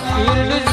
પીર